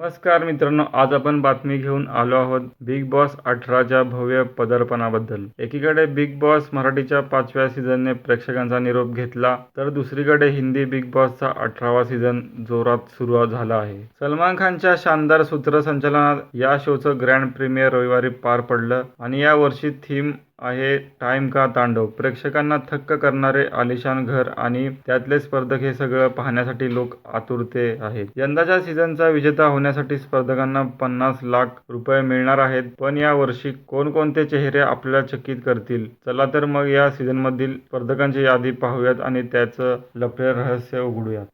नमस्कार मित्रांनो आज आपण बातमी घेऊन आलो आहोत बिग बॉस अठराच्या भव्य पदार्पणाबद्दल. एकीकडे बिग बॉस मराठीच्या पाचव्या सीझनने प्रेक्षकांचा निरोप घेतला तर दुसरीकडे हिंदी बिग बॉसचा अठरावा सीझन जोरात सुरू झाला आहे. सलमान खानच्या शानदार सूत्रसंचलनात या शोचं ग्रँड प्रीमियर रविवारी पार पडलं आणि या वर्षी थीम आहे टाइम का तांडव? प्रेक्षकांना थक्क करणारे आलिशान घर आणि त्यातले स्पर्धक हे सगळं पाहण्यासाठी लोक आतुरते आहेत. यंदाच्या सीझनचा विजेता होण्यासाठी स्पर्धकांना पन्नास लाख रुपये मिळणार आहेत. पण या वर्षी कोणकोणते चेहरे आपल्याला चकित करतील? चला तर मग या सीझनमधील स्पर्धकांची यादी पाहूयात आणि त्याचं लफडे रहस्य उघडूयात.